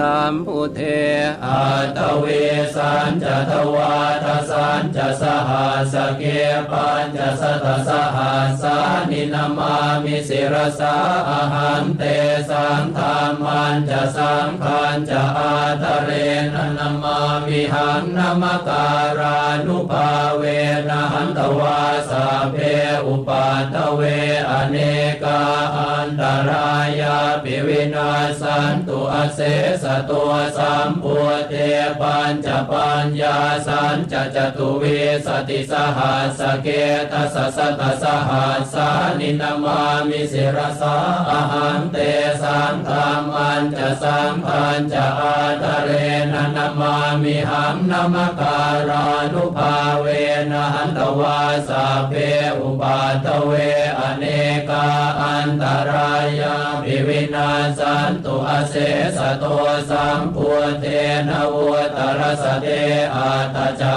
ตามพุเทอัตเวสันจะทวาทสัน จสหัสเกปัญจสตสหัสานินามามิสิรสาอาหันเตสังธรรมันจะสังขันจะอาทเรนนามามิหังนามการานุภาเวนะหันตวาสาเพอุปัตเวอเนกาอันตรายาปิวินาสันตุอเสสตัวสัมพุเทปัญจปัญญาสันจะจตุเวสติสหัสเกตัสสะตสหัสานินามามิสิรสาอาหันเตสังธรรมันจะสังพันจะอาทะเรนนามามิหังนามการานุภาเวนะหันตวาสาเพอุปาตเวอเนกาอันตรายาภิวินาสันตุอเสสะโตสัมพุเทนวุตรสเตอาตจา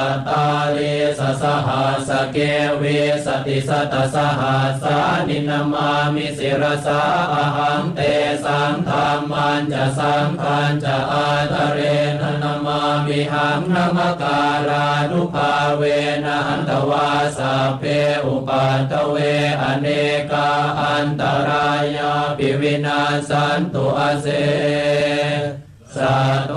สหัสเกเวสติสตสหัสสานินามามิสิรสาอาหังเตสังธรรมันจะสังขันจะอาทะเรนนามามิหังนามการานุภาเวนะหันตวาสาเพอุปัตเวอเนกาอันตรายาปิวินาสันตุอเสสะโต